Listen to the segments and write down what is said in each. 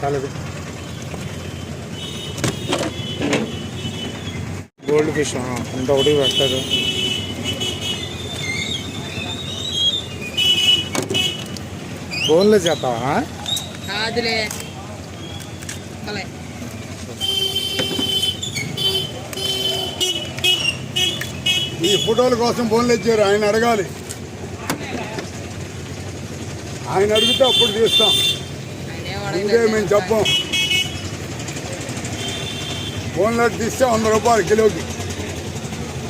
చాలు gold fish ఇంకొకటి పెట్టలేదు బోన్లెస్ చేస్తావా? కాదులే. కలే ఈ ఫోటోల కోసం ఫోన్లు ఇచ్చారు ఆయన అడగాలి. ఆయన అడిగితే అప్పుడు తీస్తాం. ఇంకే మేము అడగలేదు చెప్పం. ఫోన్లో తీస్తే వంద రూపాయలు కిలోకి.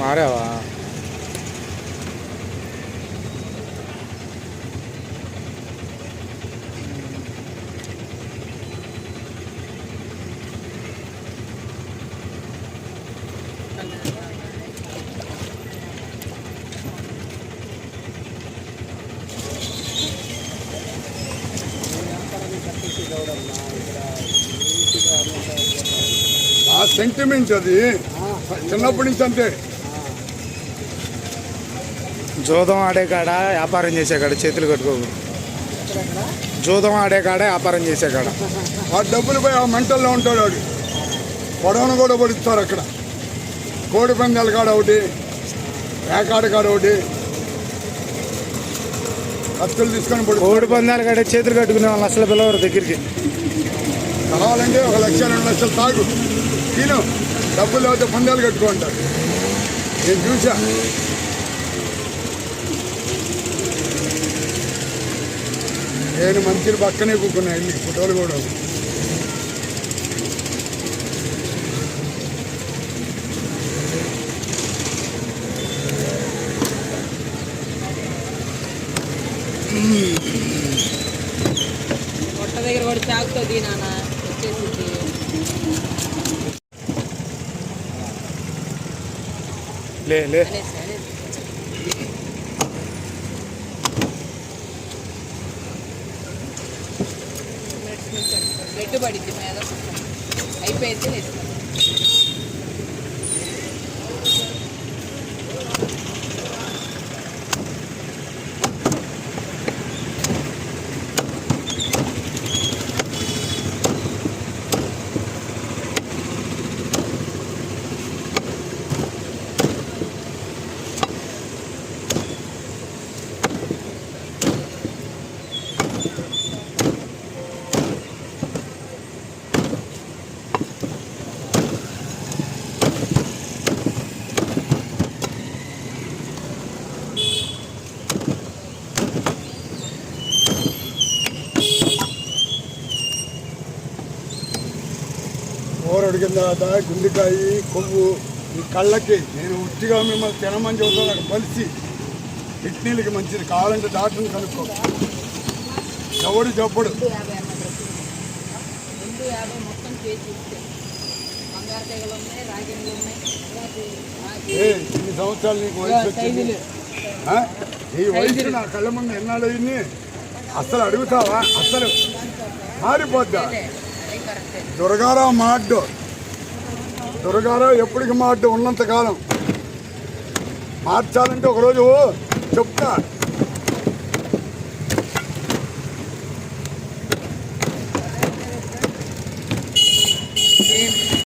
మారావా? ఆ సెంటిమెంట్ అది. చిన్నప్పటి నుంచి అంతే. జోదం ఆడే కాడ వ్యాపారం చేసే కాడ చేతులు కట్టుకోకు జోదం ఆడే కాడ వ్యాపారం చేసే కాడ. ఆ డబ్బులు పోయి ఆ మెంటల్లో ఉంటాడు వాడు. పొడవను కూడా పడిస్తారు అక్కడ. కోడి పందాల కాడ ఒకటి వేకాడ కాడ ఒకటి. కత్తులు తీసుకొని కోడి పందాలు కాడ చేతులు కట్టుకునే వాళ్ళు అసలు పిల్లవారు దగ్గరికి. కావాలంటే ఒక లక్ష రెండు లక్షలు తాగు. తిను. డబ్బులు లేకపోతే పందాలు కట్టుకుంటారు. నేను చూసా నేను మంచిని పక్కనే కూకున్నా వెళ్ళి ఫోటోలు కూడా. దగ్గర కూడా చాకుతుంది తినానా? వచ్చేసింది లే లే. పడింది మీద అయిపోయింది కూర ఉడికిన తర్వాత గుండెకాయ కొవ్వు. ఈ కళ్ళకి నేను ఉట్టిగా మిమ్మల్ని తినమని చెబుతాను అక్కడ కలిసి కిడ్నీలకి మంచిది కావాలంటే డాక్టర్ని కనుక్కో. ఎవడు చెప్పడు. ఇన్ని సంవత్సరాలు నీకు వయసు వచ్చింది? ఈ వయసు నా కళ్ళ ముందు ఎన్నాళ్ళు అయింది? అసలు అడుగుతావా? అసలు మారిపోద్దా? అదే అది దుర్గారావు మాడ్డు. దుర్గారావు ఎప్పటికి మాడ్డు ఉన్నంత కాలం. మార్చాలంటే ఒకరోజు చెప్తా.